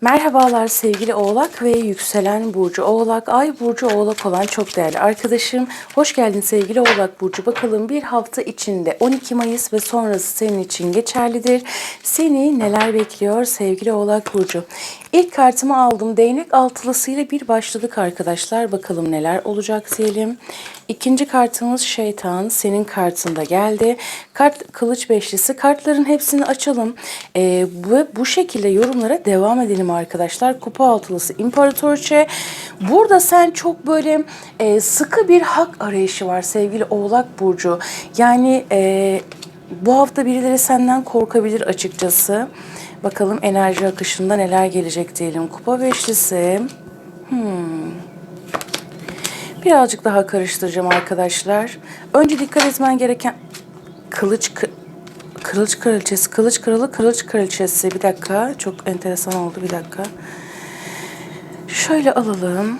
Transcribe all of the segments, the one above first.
Merhabalar sevgili Oğlak ve yükselen Burcu Oğlak, Ay Burcu Oğlak olan çok değerli arkadaşım. Hoş geldin sevgili Oğlak Burcu. Bakalım bir hafta içinde 12 Mayıs ve sonrası senin için geçerlidir. Seni neler bekliyor sevgili Oğlak Burcu? İlk kartımı aldım. Değnek altılısıyla bir başladık arkadaşlar. Bakalım neler olacak diyelim. İkinci kartımız şeytan. Senin kartında geldi. Kart kılıç beşlisi. Kartların hepsini açalım. Ee, ve bu şekilde yorumlara devam edelim arkadaşlar. Kupa altılısı imparatorçe. Burada sen çok böyle e, sıkı bir hak arayışı var sevgili Oğlak Burcu. Yani e, bu hafta birileri senden korkabilir açıkçası. Bakalım enerji akışında neler gelecek diyelim. Kupa beşlisi. Hmm. Birazcık daha karıştıracağım arkadaşlar. Önce dikkat etmen gereken kılıç kı- kılıç kraliçesi, kılıç kralı, kılıç kraliçesi. Bir dakika. Çok enteresan oldu. Bir dakika. Şöyle alalım.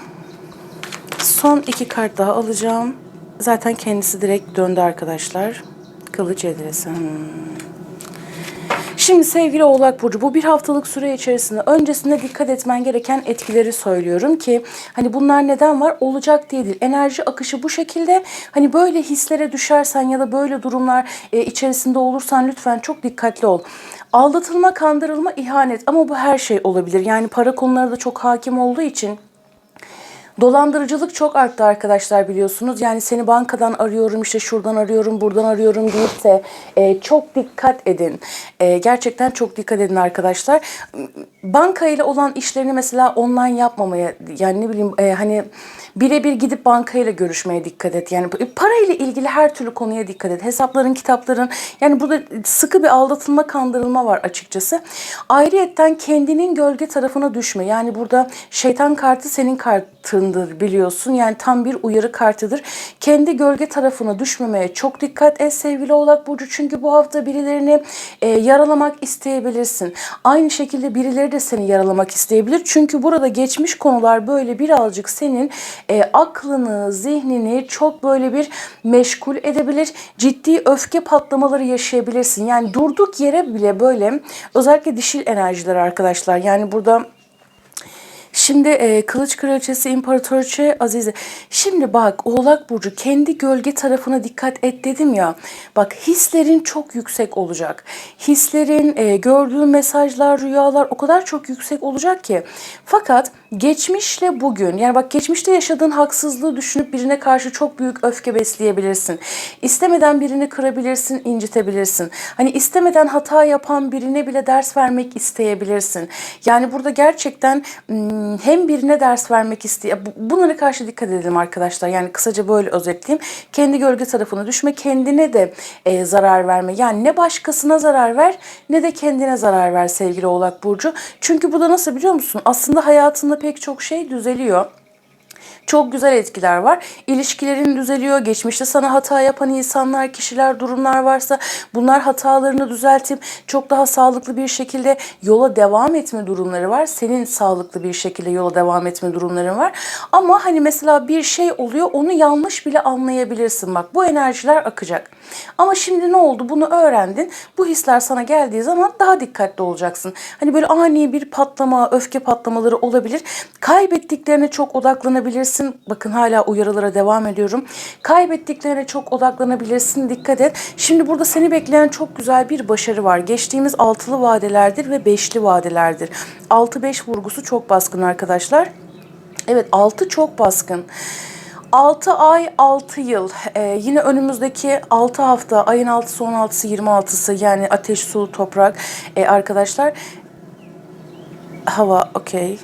Son iki kart daha alacağım. Zaten kendisi direkt döndü arkadaşlar. Kılıç edresi. Hmm. Şimdi sevgili Oğlak Burcu bu bir haftalık süre içerisinde öncesinde dikkat etmen gereken etkileri söylüyorum ki hani bunlar neden var olacak diye değil. Enerji akışı bu şekilde hani böyle hislere düşersen ya da böyle durumlar e, içerisinde olursan lütfen çok dikkatli ol. Aldatılma, kandırılma, ihanet ama bu her şey olabilir. Yani para konuları da çok hakim olduğu için Dolandırıcılık çok arttı arkadaşlar biliyorsunuz. Yani seni bankadan arıyorum, işte şuradan arıyorum, buradan arıyorum deyip de e, çok dikkat edin. E, gerçekten çok dikkat edin arkadaşlar. Banka ile olan işlerini mesela online yapmamaya, yani ne bileyim e, hani birebir gidip bankayla görüşmeye dikkat et. Yani para ile ilgili her türlü konuya dikkat et. Hesapların, kitapların yani burada sıkı bir aldatılma, kandırılma var açıkçası. Ayrıyetten kendinin gölge tarafına düşme. Yani burada şeytan kartı senin kartındır biliyorsun. Yani tam bir uyarı kartıdır. Kendi gölge tarafına düşmemeye çok dikkat et sevgili Oğlak Burcu. Çünkü bu hafta birilerini e, yaralamak isteyebilirsin. Aynı şekilde birileri de seni yaralamak isteyebilir. Çünkü burada geçmiş konular böyle birazcık senin e, aklını, zihnini çok böyle bir meşgul edebilir. Ciddi öfke patlamaları yaşayabilirsin. Yani durduk yere bile böyle özellikle dişil enerjiler arkadaşlar. Yani burada Şimdi e, Kılıç Kraliçesi İmparatoriçe Azize. Şimdi bak Oğlak Burcu kendi gölge tarafına dikkat et dedim ya. Bak hislerin çok yüksek olacak. Hislerin, e, gördüğün mesajlar, rüyalar o kadar çok yüksek olacak ki. Fakat geçmişle bugün yani bak geçmişte yaşadığın haksızlığı düşünüp birine karşı çok büyük öfke besleyebilirsin. İstemeden birini kırabilirsin, incitebilirsin. Hani istemeden hata yapan birine bile ders vermek isteyebilirsin. Yani burada gerçekten hmm, hem birine ders vermek isteye bunlara karşı dikkat edelim arkadaşlar. Yani kısaca böyle özetleyeyim. Kendi gölge tarafına düşme, kendine de e, zarar verme. Yani ne başkasına zarar ver ne de kendine zarar ver sevgili Oğlak Burcu. Çünkü bu da nasıl biliyor musun? Aslında hayatında pek çok şey düzeliyor. Çok güzel etkiler var. İlişkilerin düzeliyor. Geçmişte sana hata yapan insanlar, kişiler, durumlar varsa bunlar hatalarını düzeltip çok daha sağlıklı bir şekilde yola devam etme durumları var. Senin sağlıklı bir şekilde yola devam etme durumların var. Ama hani mesela bir şey oluyor onu yanlış bile anlayabilirsin. Bak bu enerjiler akacak. Ama şimdi ne oldu? Bunu öğrendin. Bu hisler sana geldiği zaman daha dikkatli olacaksın. Hani böyle ani bir patlama, öfke patlamaları olabilir. Kaybettiklerine çok odaklanabilirsin. Bakın hala uyarılara devam ediyorum. Kaybettiklerine çok odaklanabilirsin. Dikkat et. Şimdi burada seni bekleyen çok güzel bir başarı var. Geçtiğimiz altılı vadelerdir ve beşli vadelerdir. 6-5 vurgusu çok baskın arkadaşlar. Evet 6 çok baskın. 6 ay 6 yıl ee, yine önümüzdeki 6 hafta ayın 6'sı 16'sı 26'sı yani ateş su toprak ee, arkadaşlar hava okey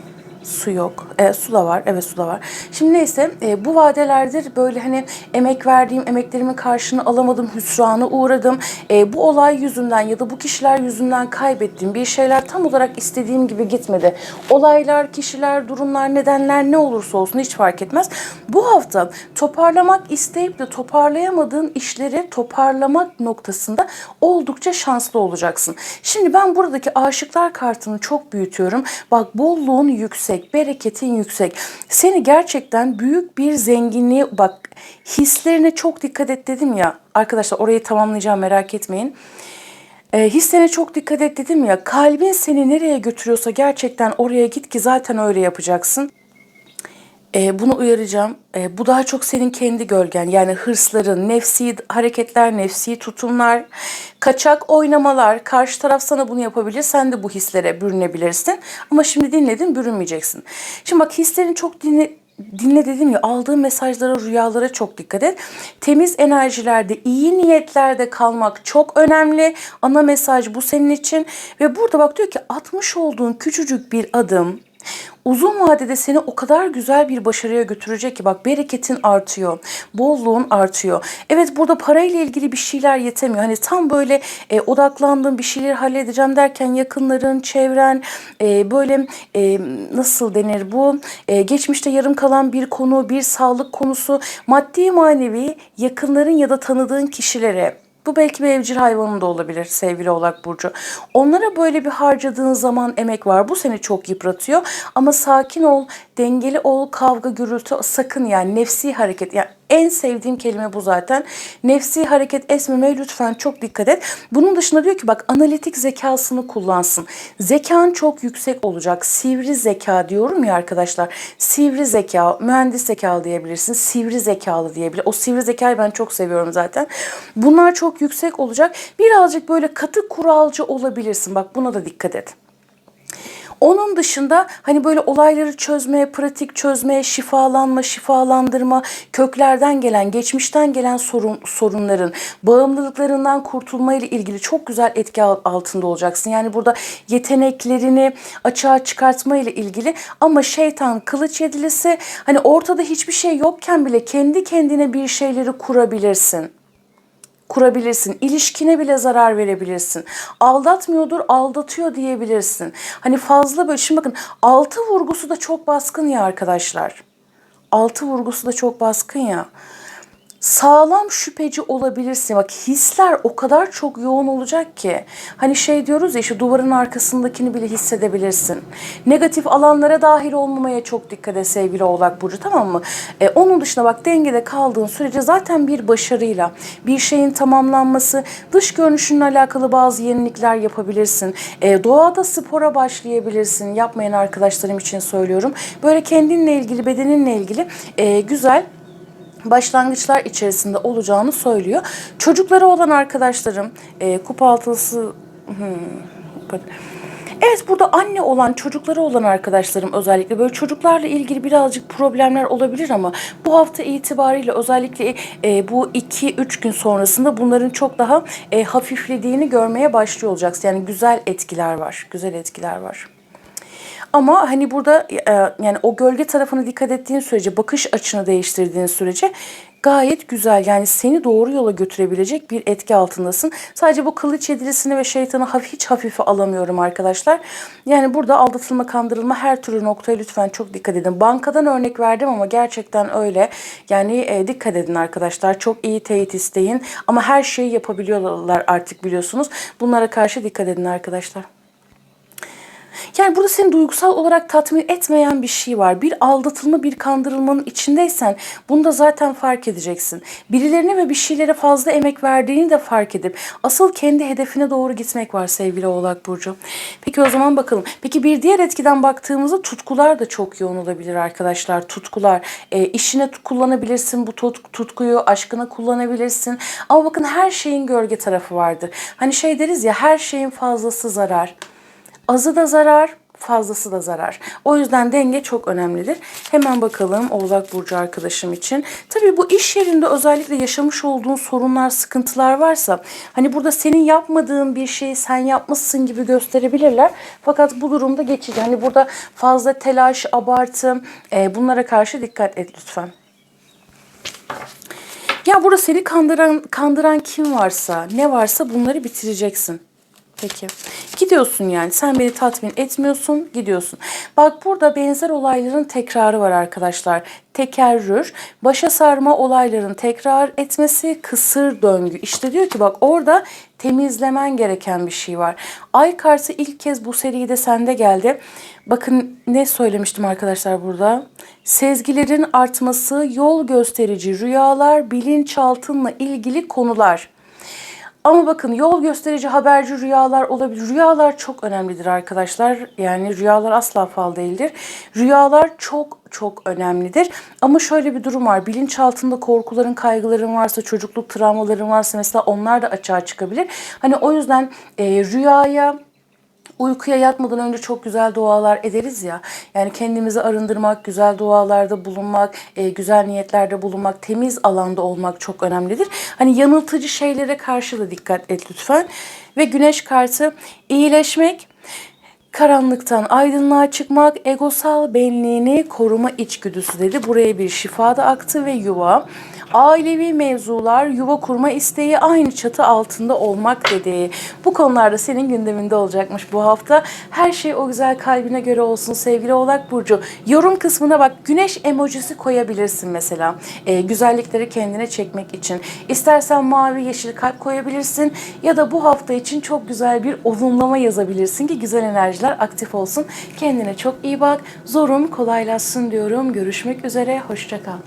Su yok. E, su da var. Evet su da var. Şimdi neyse e, bu vadelerdir böyle hani emek verdiğim, emeklerimin karşını alamadım, hüsrana uğradım. E, bu olay yüzünden ya da bu kişiler yüzünden kaybettiğim bir şeyler tam olarak istediğim gibi gitmedi. Olaylar, kişiler, durumlar, nedenler ne olursa olsun hiç fark etmez. Bu hafta toparlamak isteyip de toparlayamadığın işleri toparlamak noktasında oldukça şanslı olacaksın. Şimdi ben buradaki aşıklar kartını çok büyütüyorum. Bak bolluğun yüksek yüksek, bereketin yüksek. Seni gerçekten büyük bir zenginliğe bak hislerine çok dikkat et dedim ya. Arkadaşlar orayı tamamlayacağım merak etmeyin. E, hislerine çok dikkat et dedim ya. Kalbin seni nereye götürüyorsa gerçekten oraya git ki zaten öyle yapacaksın. E, bunu uyaracağım. E, bu daha çok senin kendi gölgen. Yani hırsların, nefsi hareketler, nefsi tutumlar, kaçak oynamalar. Karşı taraf sana bunu yapabilir. Sen de bu hislere bürünebilirsin. Ama şimdi dinledin, bürünmeyeceksin. Şimdi bak hislerin çok dinle, dinle dedim ya aldığın mesajlara, rüyalara çok dikkat et. Temiz enerjilerde, iyi niyetlerde kalmak çok önemli. Ana mesaj bu senin için. Ve burada bak diyor ki atmış olduğun küçücük bir adım uzun vadede seni o kadar güzel bir başarıya götürecek ki bak bereketin artıyor, bolluğun artıyor. Evet burada parayla ilgili bir şeyler yetemiyor. Hani tam böyle e, odaklandığın bir şeyleri halledeceğim derken yakınların, çevren e, böyle e, nasıl denir bu? E, geçmişte yarım kalan bir konu, bir sağlık konusu, maddi manevi yakınların ya da tanıdığın kişilere bu belki bir evcil hayvanın da olabilir sevgili Oğlak Burcu. Onlara böyle bir harcadığın zaman emek var. Bu seni çok yıpratıyor. Ama sakin ol, dengeli ol, kavga gürültü sakın yani nefsi hareket. Yani en sevdiğim kelime bu zaten. Nefsi hareket etmemeye lütfen çok dikkat et. Bunun dışında diyor ki bak analitik zekasını kullansın. Zekan çok yüksek olacak. Sivri zeka diyorum ya arkadaşlar. Sivri zeka, mühendis zekalı diyebilirsin. Sivri zekalı diyebilir. O sivri zekayı ben çok seviyorum zaten. Bunlar çok yüksek olacak. Birazcık böyle katı kuralcı olabilirsin. Bak buna da dikkat et. Onun dışında hani böyle olayları çözmeye, pratik çözmeye, şifalanma, şifalandırma, köklerden gelen, geçmişten gelen sorun, sorunların, bağımlılıklarından kurtulma ile ilgili çok güzel etki altında olacaksın. Yani burada yeteneklerini açığa çıkartma ile ilgili ama şeytan kılıç yedilisi hani ortada hiçbir şey yokken bile kendi kendine bir şeyleri kurabilirsin kurabilirsin. İlişkine bile zarar verebilirsin. Aldatmıyordur, aldatıyor diyebilirsin. Hani fazla böyle şimdi bakın altı vurgusu da çok baskın ya arkadaşlar. Altı vurgusu da çok baskın ya sağlam şüpheci olabilirsin. Bak hisler o kadar çok yoğun olacak ki. Hani şey diyoruz ya işte duvarın arkasındakini bile hissedebilirsin. Negatif alanlara dahil olmamaya çok dikkat et sevgili oğlak burcu tamam mı? E, onun dışında bak dengede kaldığın sürece zaten bir başarıyla bir şeyin tamamlanması dış görünüşünle alakalı bazı yenilikler yapabilirsin. E, doğada spora başlayabilirsin. Yapmayan arkadaşlarım için söylüyorum. Böyle kendinle ilgili bedeninle ilgili e, güzel başlangıçlar içerisinde olacağını söylüyor. Çocukları olan arkadaşlarım e, kupa altılısı hmm, Evet burada anne olan çocukları olan arkadaşlarım özellikle böyle çocuklarla ilgili birazcık problemler olabilir ama bu hafta itibariyle özellikle e, bu 2-3 gün sonrasında bunların çok daha e, hafiflediğini görmeye başlıyor olacaksın. Yani güzel etkiler var. Güzel etkiler var. Ama hani burada e, yani o gölge tarafına dikkat ettiğin sürece, bakış açını değiştirdiğin sürece gayet güzel yani seni doğru yola götürebilecek bir etki altındasın. Sadece bu kılıç yedilisini ve şeytanı hiç hafife alamıyorum arkadaşlar. Yani burada aldatılma, kandırılma her türlü noktaya lütfen çok dikkat edin. Bankadan örnek verdim ama gerçekten öyle. Yani e, dikkat edin arkadaşlar. Çok iyi teyit isteyin. Ama her şeyi yapabiliyorlar artık biliyorsunuz. Bunlara karşı dikkat edin arkadaşlar. Yani burada seni duygusal olarak tatmin etmeyen bir şey var. Bir aldatılma, bir kandırılmanın içindeysen bunu da zaten fark edeceksin. Birilerine ve bir şeylere fazla emek verdiğini de fark edip asıl kendi hedefine doğru gitmek var sevgili Oğlak Burcu. Peki o zaman bakalım. Peki bir diğer etkiden baktığımızda tutkular da çok yoğun olabilir arkadaşlar. Tutkular. E, işine kullanabilirsin bu tut, tutkuyu, aşkına kullanabilirsin. Ama bakın her şeyin gölge tarafı vardır. Hani şey deriz ya her şeyin fazlası zarar. Azı da zarar, fazlası da zarar. O yüzden denge çok önemlidir. Hemen bakalım Oğlak Burcu arkadaşım için. Tabii bu iş yerinde özellikle yaşamış olduğun sorunlar, sıkıntılar varsa hani burada senin yapmadığın bir şeyi sen yapmışsın gibi gösterebilirler. Fakat bu durumda geçici. Hani burada fazla telaş, abartı e, bunlara karşı dikkat et lütfen. Ya burada seni kandıran kandıran kim varsa, ne varsa bunları bitireceksin. Peki. Gidiyorsun yani. Sen beni tatmin etmiyorsun. Gidiyorsun. Bak burada benzer olayların tekrarı var arkadaşlar. Tekerrür, başa sarma olayların tekrar etmesi, kısır döngü. İşte diyor ki bak orada temizlemen gereken bir şey var. Ay kartı ilk kez bu seride sende geldi. Bakın ne söylemiştim arkadaşlar burada. Sezgilerin artması, yol gösterici rüyalar, bilinçaltınla ilgili konular. Ama bakın yol gösterici haberci rüyalar olabilir. Rüyalar çok önemlidir arkadaşlar. Yani rüyalar asla fal değildir. Rüyalar çok çok önemlidir. Ama şöyle bir durum var. Bilinçaltında korkuların, kaygıların varsa, çocukluk travmaların varsa mesela onlar da açığa çıkabilir. Hani o yüzden e, rüyaya Uykuya yatmadan önce çok güzel dualar ederiz ya. Yani kendimizi arındırmak, güzel dualarda bulunmak, e, güzel niyetlerde bulunmak, temiz alanda olmak çok önemlidir. Hani yanıltıcı şeylere karşı da dikkat et lütfen. Ve güneş kartı iyileşmek, Karanlıktan aydınlığa çıkmak, egosal benliğini koruma içgüdüsü dedi. Buraya bir şifa da aktı ve yuva. Ailevi mevzular, yuva kurma isteği aynı çatı altında olmak dedi. Bu konularda senin gündeminde olacakmış bu hafta. Her şey o güzel kalbine göre olsun sevgili Oğlak Burcu. Yorum kısmına bak güneş emojisi koyabilirsin mesela. Ee, güzellikleri kendine çekmek için. İstersen mavi yeşil kalp koyabilirsin ya da bu hafta için çok güzel bir olumlama yazabilirsin ki güzel enerjiler aktif olsun. Kendine çok iyi bak. Zorun kolaylaşsın diyorum. Görüşmek üzere. Hoşça kal.